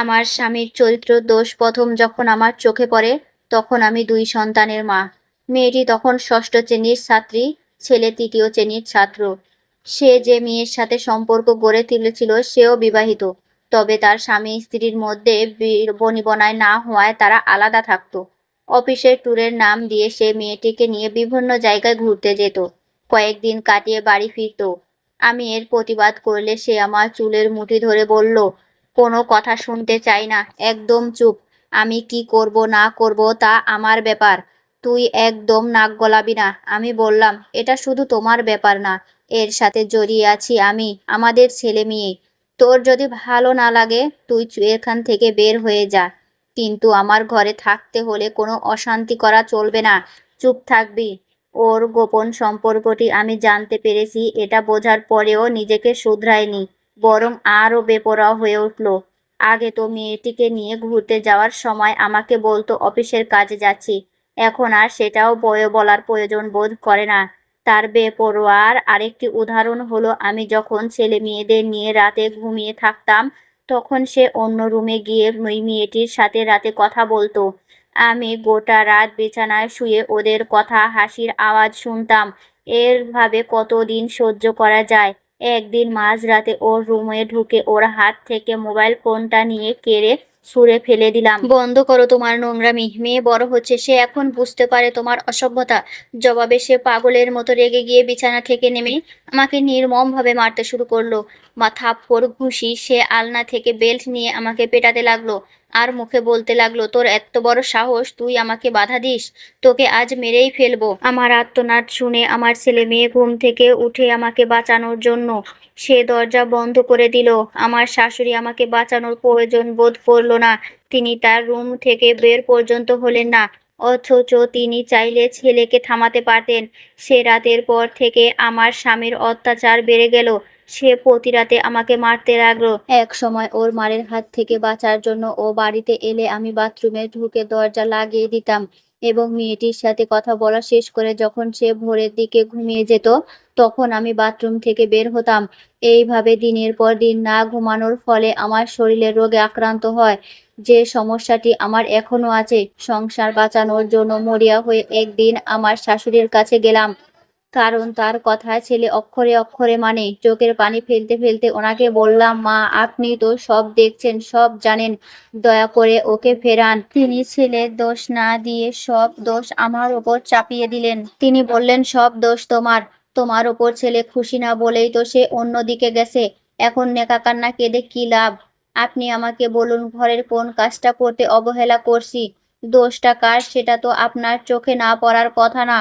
আমার স্বামীর চরিত্র দোষ প্রথম যখন আমার চোখে পড়ে, তখন আমি দুই সন্তানের মা। মেয়েটি তখন ষষ্ঠ শ্রেণির ছাত্রী, ছেলে তৃতীয় শ্রেণির ছাত্র। সে যে মেয়ের সাথে সম্পর্ক গড়ে তুলেছিল, সেও বিবাহিত। তবে তার স্বামী স্ত্রীর মধ্যে বনিবনায় না হওয়ায় তারা আলাদা থাকতো। অফিসের ট্যুরের নাম দিয়ে সে মেয়েটিকে নিয়ে বিভিন্ন জায়গায় ঘুরতে যেত। কয়েকদিন কাটিয়ে বাড়ি ফিরত। আমি এর প্রতিবাদ করলে সে আমার চুলের মুঠি ধরে বলল কোনো কথা শুনতে চাই না। একদম চুপ। আমি কি করব, না করব তা আমার ব্যাপার। তুই একদম নাক গলাবি না। আমি বললাম, এটা শুধু তোমার ব্যাপার না। এর সাথে জড়িয়ে আছি আমি, আমাদের ছেলে মেয়ে। তোর যদি ভালো না লাগে, তুই এখান থেকে বের হয়ে যা। কিন্তু আমার ঘরে থাকতে হলে কোনো অশান্তি করা চলবে না। চুপ থাকবি। ওর গোপন সম্পর্কটি আমি জানতে পেরেছি। এটা বোঝার পরেও নিজেকে শুধরায়নি। বরং আরও বেপরোয়া হয়ে উঠল। আগে তো মেয়েটিকে নিয়ে ঘুরতে যাওয়ার সময় আমাকে বলতো, অফিসের কাজে যাচ্ছি। এখন আর সেটাও বয়ে বলার প্রয়োজন বোধ করে না। তার বেপরোয়ার আরেকটি উদাহরণ হলো, আমি যখন ছেলে মেয়েদের নিয়ে রাতে ঘুমিয়ে থাকতাম, তখন সে অন্য রুমে গিয়ে ওই মেয়েটির সাথে রাতে কথা বলতো। আমি গোটা রাত বিছানায় শুয়ে ওদের কথা, হাসির আওয়াজ শুনতাম। এরভাবে কতদিন সহ্য করা যায়? একদিন মাঝরাতে ওর রুমে ঢুকে ওর হাত থেকে মোবাইল ফোনটা নিয়ে কেড়ে ছুঁড়ে ফেলে দিলাম। বন্ধ করো তোমার নোংরামি, মেয়ে বড় হচ্ছে, সে এখন বুঝতে পারে তোমার অসভ্যতা। জবাবে সে পাগলের মতো রেগে গিয়ে বিছানা থেকে নেমে আমাকে নির্মমভাবে মারতে শুরু করল। মাথা পর ঘুষি সে আলনা থেকে বেল্ট নিয়ে আমাকে পেটাতে লাগল। আর মুখে বলতে লাগল, তোর এত বড় সাহস, তুই আমাকে বাধা দিস? তোকে আজ মেরেই ফেলব। আমার আত্মনাদ শুনে আমার ছেলে মেয়ে ঘুম থেকে উঠে আমাকে বাঁচানোর জন্য সে দরজা বন্ধ করে দিল। আমার শাশুড়ি আমাকে বাঁচানোর প্রয়োজন বোধ করল না। তিনি তার রুম থেকে বের পর্যন্ত হলেন না, অথচ তিনি চাইলে ছেলেকে থামাতে পারতেন। সে রাতের পর থেকে আমার স্বামীর অত্যাচার বেড়ে গেল। সে প্রতি রাতে আমাকে মারতে লাগল। এক সময় ওর মারের হাত থেকে বাঁচার জন্য ও বাড়িতে এলে আমি বাথরুমে ঢুকে দরজা লাগিয়ে দিতাম এবং মেয়েটির সাথে কথা বলা শেষ করে যখন সে ভোরের দিকে ঘুমিয়ে যেত, তখন আমি বাথরুম থেকে বের হতাম। এইভাবে দিনের পর দিন না ঘুমানোর ফলে আমার শরীরে রোগে আক্রান্ত হয়। যে সমস্যাটি আমার এখনও আছে, সংসার বাঁচানোর জন্য মরিয়া হয়ে একদিন আমার শাশুড়ির কাছে গেলাম। কারণ তার কথায় ছেলে অক্ষরে অক্ষরে মানে চোখের পানি ফেলতে ফেলতে ওনাকে বললাম, মা, আপনি তো সব দেখছেন, সব জানেন, দয়া করে ওকে ফেরান। তিনি ছেলের দোষ না দিয়ে সব দোষ আমার ওপর চাপিয়ে দিলেন। তিনি বললেন, সব দোষ তোমার। তোমার ওপর ছেলে খুশি না বলেই তো সে অন্যদিকে গেছে। এখন নেকা কান্না কেঁদে কি লাভ? আপনি আমাকে বলুন, ঘরের কোন কাজটা করতে অবহেলা করছি? দোষটা কার সেটা তো আপনার চোখে না পড়ার কথা না।